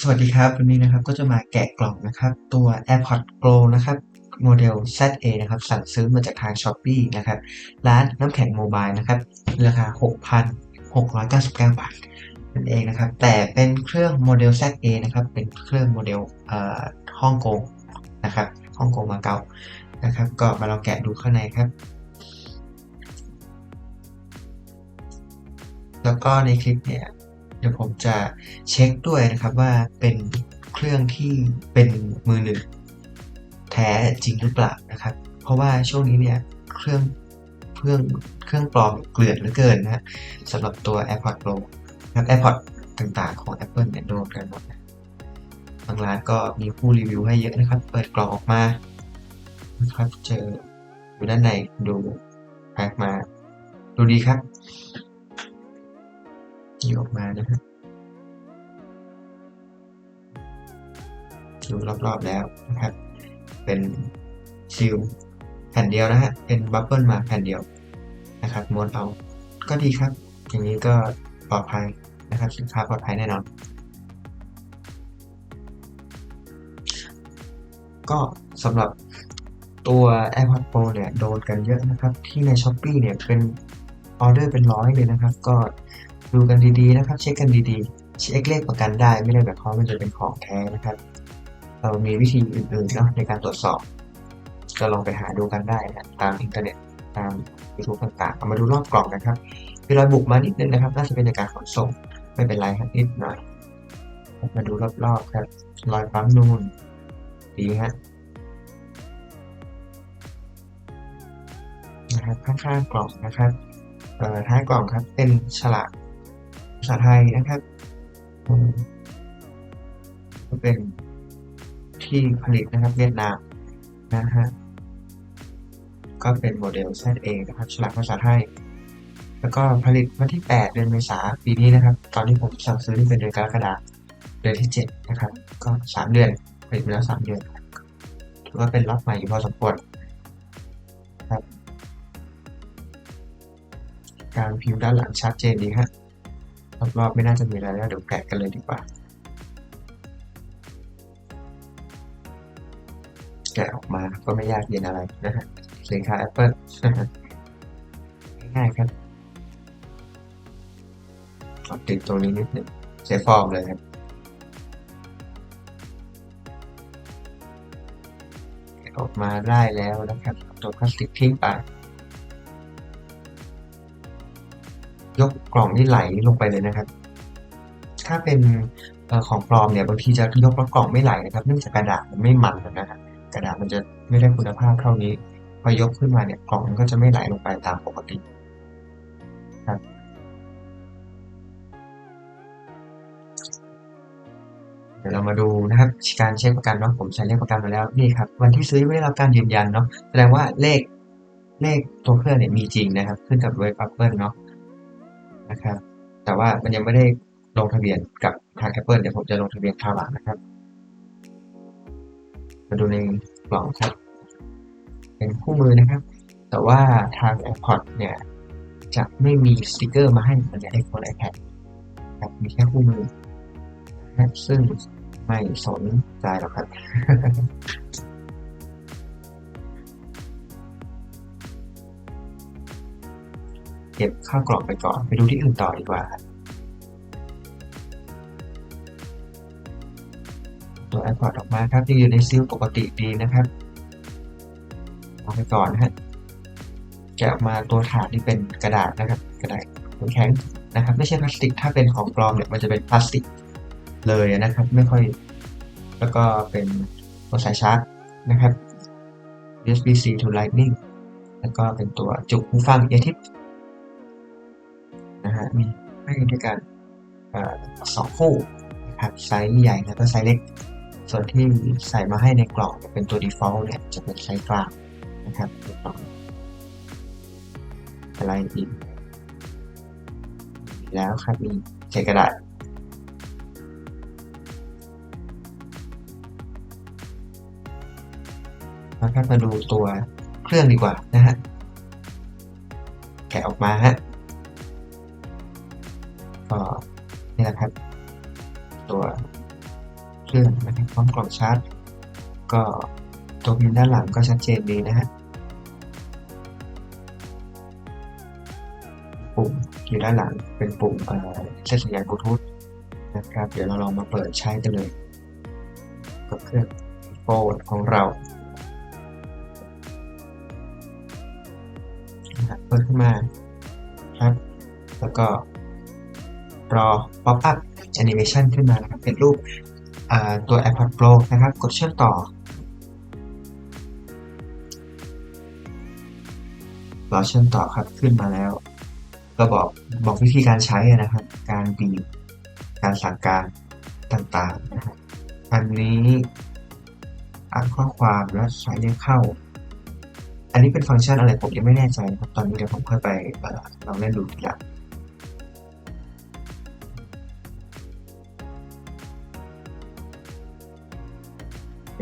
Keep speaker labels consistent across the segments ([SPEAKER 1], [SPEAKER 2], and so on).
[SPEAKER 1] สวัสดีครับ วันนี้นะครับก็จะมาแกะกล่องนะครับ ตัว AirPods Pro นะครับโมเดล ZA นะครับ สั่งซื้อมาจากทาง Shopee นะครับ ร้านน้ำแข็งโมบายนะครับ ราคา 6,699 บาทนั่นเองนะครับ แต่เป็นเครื่องโมเดล ZA นะครับ เป็นเครื่องโมเดลเอ่อฮ่องกงนะครับฮ่องกงมาเก๊านะครับ ก็มาลองแกะดูข้างในครับ แล้วก็ในคลิปเนี่ย ดี๋ยวผมจะเช็คด้วยนะครับว่าเป็นเครื่องที่เป็นมือหนึ่งแท้จริงหรือเปล่านะครับ เพราะว่าช่วงนี้เนี่ยเครื่องเครื่องเครื่องปลอมเกลื่อนเหลือเกินนะฮะสำหรับตัว AirPods Pro นะ AirPods ต่างๆของ Apple เนี่ยโดนกันหมดนะบางร้านก็มีผู้รีวิวให้เยอะนะครับ เปิดกล่องออกมานะครับเจออยู่ด้านในดูแพ็คมา ดูดีครับ ที่ออกมานะฮะดูรอบๆแล้วนะครับ เป็นซีลแผ่นเดียวนะฮะ เป็นบับเบิลมาแผ่นเดียวนะครับม้วนเอา ก็ดีครับ อย่างนี้ก็ปลอดภัยนะครับ สินค้าปลอดภัยแน่นอน ก็สำหรับตัว AirPods Pro เนี่ยโดนกันเยอะนะครับ ที่ใน Shopee เนี่ยเป็นออเดอร์เป็นร้อยเลยนะครับ ก็ ดูกันดีๆนะครับ เช็คกันดีๆ เช็คเลขประกันได้ไม่ได้แบบเขามมันจะเป็นของแท้นะครับ เรามีวิธีอื่นๆเนาะในการตรวจสอบ ก็ลองไปหาดูกันได้นะตามอินเทอร์เน็ตตามยูทูบต่างๆเอามาดูรอบกล่องนะครับมีรอยบุกมานิดนึงนะครับ น่าจะเป็นในการขนส่งไม่เป็นไรครับนิดหน่อย มาดูรอบๆครับรอยปั๊มนูนดีฮะนะครับข้างๆกล่องนะครับเออท้ายกล่องครับเป็นฉลาก ภาษาไทยนะครับก็เป็นที่ผลิตนะครับเวียดนามนะฮะก็เป็นโมเดล ZA นะครับฉลากภาษาไทย แล้วก็ผลิตวันที่ 8 เดือนเมษาปีนี้นะครับ ตอนที่ผมสั่งซื้อนี่เป็นเดือนกรกฎาเดือนที่ 7 นะครับ ก็ 3 เดือนผลิตมาแล้ว 3 เดือนถือว่าเป็นล็อตใหม่อยู่พอสมควรครับ การพิมพ์ด้านหลังชัดเจนดีฮะ รอบๆไม่น่าจะมีอะไรแล้วเดี๋ยวแกะกันเลยดีกว่า แกะออกมาก็ไม่ยากเย็นอะไรนะฮะสินค้า Apple ง่ายๆครับติดตรงนี้นิดหนึ่งใช้ฟอร์มเลยครับแกออกมาได้แล้วนะครับตัวพลาสติกทิ้งไป ยกกล่องนี่ไหลลงไปเลยนะครับ ถ้าเป็นอของปลอมเนี่ยบางทีจะยกแล้วกล่องไม่ไหลนะครับเนื่องจากกระดาษมันไม่มันนะครับกระดาษมันจะไม่ได้คุณภาพเท่านี้ พอยกขึ้นมาเนี่ยกล่องมันก็จะไม่ไหลลงไปตามปกติครับเดี๋ยวเรามาดูนะครับการเช็คประกันเนาะผมใช้เลขประกันมาแล้วนี่ครับวันที่ซื้อไม่ได้รับการยืนยันเนาะแสดงว่าเลขเลขตัวเครื่องเนี่ยมีจริงนะครับ ขึ้นกับเว็บ Apple เนาะ นะครับ แต่ว่ามันยังไม่ได้ลงทะเบียนกับทาง Apple เดี๋ยวผมจะลงทะเบียนคราวหลังนะครับ มาดูในกล่องครับ เป็นคู่มือนะครับ แต่ว่าทาง AirPods เนี่ยจะไม่มีสติกเกอร์มาให้เหมือนใน iPhone iPad ครับมีแค่คู่มือซึ่งไม่สนใจหรอกครับ เก็บข้าวกล่องไปก่อน ไปดูที่อื่นต่อดีกว่าครับตัว AirPods ออกมาครับยังอยู่ในซีลปกติดีนะครับเอาไปก่อนนะฮะแกะออกมาตัวถาดนี่เป็นกระดาษนะครับ กระดาษแข็งนะครับ ไม่ใช่พลาสติก ถ้าเป็นของปลอมเนี่ยมันจะเป็นพลาสติกเลยนะครับ ไม่ค่อย แล้วก็เป็นตัวสายชาร์จนะครับ USB-C to Lightning แล้วก็เป็นตัวจุกหูฟังเอทิปนะฮะ มีให้ด้วยกันอ่อสองคู่นะครับไซส์ใหญ่แล้วก็ไซส์เล็ก ส่วนที่ใส่มาให้ในกล่องเนี่ยเป็นตัว default เนี่ยจะเป็นไซส์กลางนะครับในกล่องอะไรอีกแล้วครับมีใส่กระดาษมาครับมาดูตัวเครื่องดีกว่านะฮะ แกะออกมาฮะ พร้อมกล่องชาร์จ ก็ตัวพิมพ์ด้านหลังก็ชัดเจนดีนะฮะปุ่มอยู่ด้านหลังเป็นปุ่มเอ่อเส้นสัญญาณบลูทูธนะครับเดี๋ยวเราลองมาเปิดใช้กันเลยกับเครื่องโฟนของเราเปิดขึ้นมาครับ แล้วก็รอ pop up animation ขึ้นมานะครับเป็นรูป ตัว AirPods Pro นะครับ กดเชื่อมต่อรอเชื่อมต่อครับขึ้นมาแล้ว ก็บอกบอกวิธีการใช้นะครับ การบีบการสั่งการต่างๆนะครับอันนี้อ่านข้อความและใช้เรียกเข้า อันนี้เป็นฟังก์ชันอะไรผมยังไม่แน่ใจครับ ตอนนี้เดี๋ยวผมค่อยไปเอ่อลองเล่นดูทีหลัง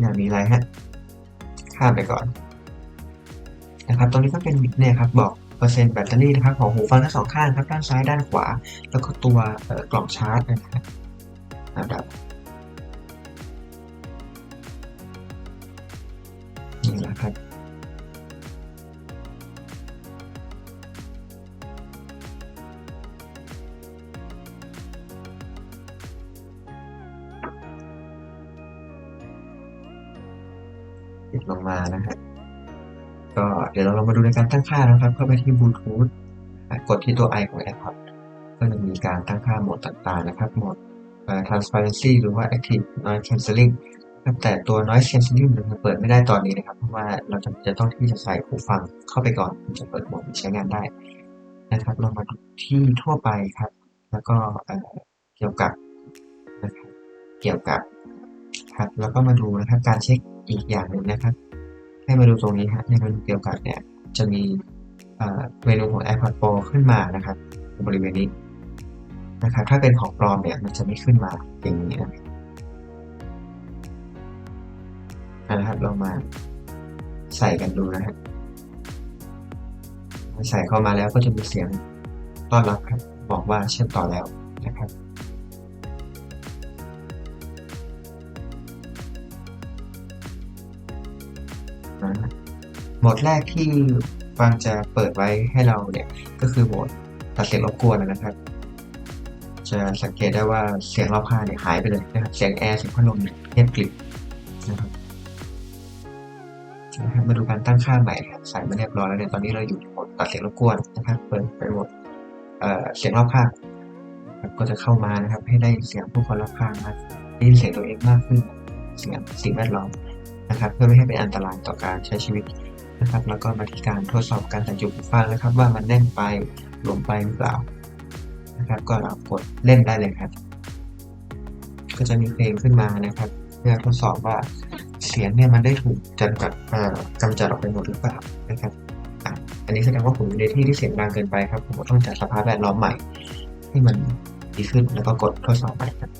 [SPEAKER 1] เป็นอย่ามีอะไรฮะข้ามไปก่อน นะครับ ตรงนี้ก็เป็นเนี่ยครับบอกเปอร์เซ็นต์แบตเตอรี่นะครับของหูฟังทั้งสองข้างครับด้านซ้ายด้านขวา แล้วก็ตัวกล่องชาร์จนะครับระดับนี่แหละครับ ปิดลงมานะฮะก็เดี๋ยวเราลองมาดูในการตั้งค่านะครับ เข้าไปที่บลูทูธกดที่ตัว i ของ AirPods ก็จะมีการตั้งค่าโหมดต่างๆนะครับ โหมด transparency หรือว่า active noise cancelling ครับแต่ตัว noise cancelling มันเปิดไม่ได้ตอนนี้นะครับ เพราะว่าเราจะจะต้องที่จะใส่หูฟังเข้าไปก่อนถึงจะเปิดโหมดใช้งานได้นะครับ เรามาดูที่ทั่วไปครับ แล้วก็เอ่อเกี่ยวกับนะครับเกี่ยวกับ ครับแล้วก็มาดูนะครับการเช็คอีกอย่างหนึ่งนะครับ ให้มาดูตรงนี้ฮะในเมนูเกี่ยวกับเนี่ยจะมีเมนูของ AirPods Pro ขึ้นมานะครับบริเวณนี้นะครับถ้าเป็นของปลอมเนี่ยมันจะไม่ขึ้นมาอย่างนี้นะครับนะครับเรามาใส่กันดูนะฮะใส่เข้ามาแล้วก็จะมีเสียงต้อนรับครับ บอกว่าเชื่อมต่อแล้วนะครับ โหมดแรกที่ฟังจะเปิดไว้ให้เราเนี่ยก็คือโหมดตัดเสียงรบกวนนะครับ จะสังเกตได้ว่าเสียงรอบข้างเนี่ยหายไปเลยนะครับเสียงแอร์เสียงพัดลมเนี่ยเงียบกริบนะครับนะครับมาดูการตั้งค่าใหม่ครับใส่มาเรียบร้อยแล้วเนี่ยตอนนี้เราอยู่โหมดตัดเสียงรบกวนนะครับเปิดไปโหมดเอ่อเสียงรอบข้างก็จะเข้ามานะครับ ให้ได้เสียงผู้คนรอบข้างมากได้ยินเสียงตัวเองมากขึ้น เสียงสิ่งแวดล้อมนะครับ เพื่อไม่ให้เป็นอันตรายต่อการใช้ชีวิต นะครับแล้วก็มาที่การทดสอบการใส่จุดหูฟังนะครับ ว่ามันแน่นไปหลวมไปหรือเปล่านะครับก็เรากดเล่นได้เลยครับ ก็จะมีเพลงขึ้นมานะครับ เพื่อทดสอบว่าเสียงเนี่ยมันได้ถูกจำกัดกำจัดออกไปหมดหรือเปล่านะครับอันนี้แสดงว่าผมอยู่ในที่ที่เสียงดังเกินไปครับผมต้องจัดสภาพแวดล้อมใหม่ให้มันดีขึ้นแล้วก็กดทดสอบใหม่ครับ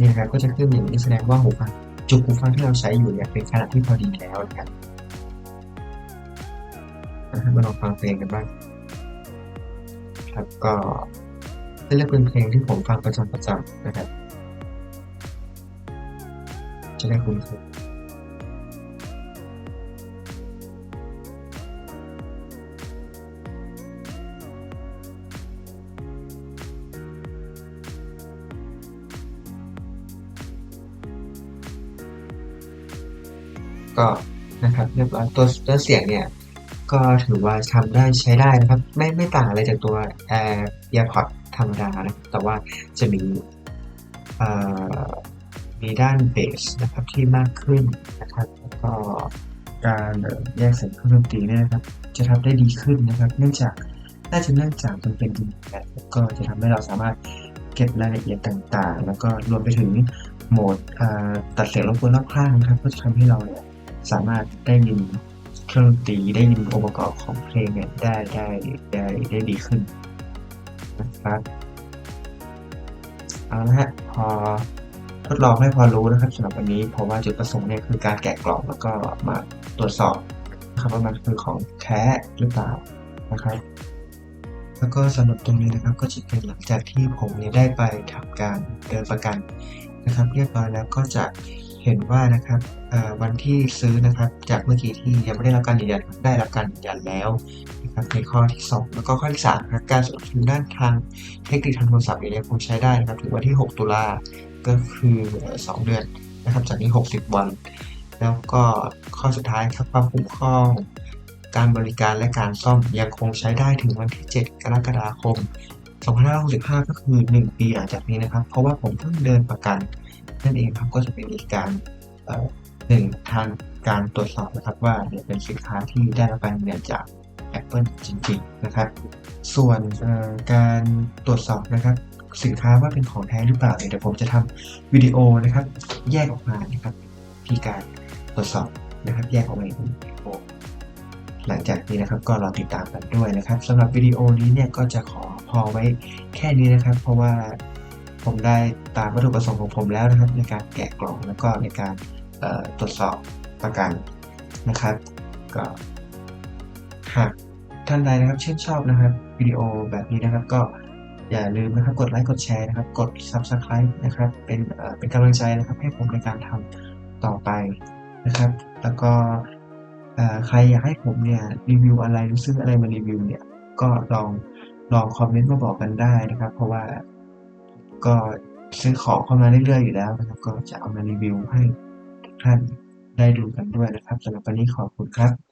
[SPEAKER 1] นี่ครับก็จะขึ้นอย่างนี้แสดงว่าหูฟัง จุกหูฟังที่เราใช้อยู่เนี่ยเป็นขนาดที่พอดีแล้วนะครับมาลองฟังเพลงกันบ้างครับก็จะเลือกเป็นเพลงที่ผมฟังประจำประจำๆนะครับจะได้คุ้นเคย ก็นะครับเรียบร้อยตัวตัวเสียงเนี่ยก็ถือว่าทำได้ใช้ได้นะครับ ไม่ไม่ต่างอะไรจากตัว Air AirPods ธรรมดานะครับแต่ว่าจะมีมีด้านเบสนะครับที่มากขึ้นนะครับแล้วก็การแยกเสียงเครื่องดนตรีเนี่ยนะครับ จะทำได้ดีขึ้นนะครับ เนื่องจากน่าจะเนื่องจากมันเป็นดินแบบก็จะทำให้เราสามารถเก็บรายละเอียดต่างๆ แล้วก็รวมไปถึงโหมดตัดเสียงรบกวนรอบข้างนะครับ ก็จะทำให้เราเนี่ย สามารถได้ยินเครื่องดนตรีได้ยินองค์ประกอบของเพลงเนี่ยได้ได้ได้ได้ดีขึ้นนะครับเอาละฮะพอทดลองให้พอรู้นะครับสำหรับวันนี้เพราะว่าจุดประสงค์เนี่ยคือการแกะกล่องแล้วก็มาตรวจสอบนะครับว่ามันคือของแท้หรือเปล่านะครับ แล้วก็สำหรับตรงนี้นะครับก็จะเป็นหลังจากที่ผมเนี่ยได้ไปทำการเดินประกันนะครับ เรียบร้อยแล้วก็จะ เห็นว่านะครับวันที่ซื้อนะครับจากเมื่อกี้ที่ยังไม่ได้รับการยืนยันได้รับการยืนยันแล้วนะครับในข้อที่ 2 แล้วก็ข้อที่3ครับการสนับสนุนด้านทางเทคนิคทางโทรศัพท์เนี่ยยังคงใช้ได้นะครับถึงวันที่ 6 ตุลาก็คือเอ่อ2 เดือนนะครับจากนี้ 60 วัน แล้วก็ข้อสุดท้ายครับความคุ้มครองการบริการและการซ่อมยังคงใช้ได้ถึงวันที่ 7 กรกฎาคม2565 ก็คือ 1 ปีหลังจากนี้นะครับ เพราะว่าผมเพิ่งเดินประกัน นั่นเองครับก็จะเป็นอีกการหนึ่งทางการตรวจสอบนะครับว่าเป็นสินค้าที่ได้รับการยืนยันจาก Apple จริงๆนะครับ ส่วนการตรวจสอบนะครับ สินค้าว่าเป็นของแท้หรือเปล่าเดี๋ยวผมจะทำวิดีโอนะครับ แยกออกมานะครับที่การตรวจสอบนะครับ แยกออกมาเป็นวิดีโอหลังจากนี้นะครับก็รอติดตามกันด้วยนะครับสำหรับวิดีโอนี้เนี่ยก็จะขอพอไว้แค่นี้นะครับ เพราะว่า ผมได้ตามวัตถุประสงค์ของผมแล้วนะครับ ในการแกะกล่องแล้วก็ในการตรวจสอบประกันนะครับ ก็หากท่านใดนะครับชื่นชอบนะครับวิดีโอแบบนี้นะครับ ก็อย่าลืมนะครับกดไลค์กดแชร์นะครับ กด Subscribe นะครับ เป็นเป็นกำลังใจนะครับ ให้ผมในการทำต่อไปนะครับ แล้วก็ใครอยากให้ผมเนี่ยรีวิวอะไรหรือซื้ออะไรมารีวิวเนี่ยก็ลองลองคอมเมนต์มาบอกกันได้นะครับ เพราะว่า ก็ซื้อของเข้ามาเรื่อยๆอยู่แล้วนะครับ ก็จะเอามารีวิวให้ทุกท่านได้ดูกันด้วยนะครับสำหรับวันนี้ขอบคุณครับ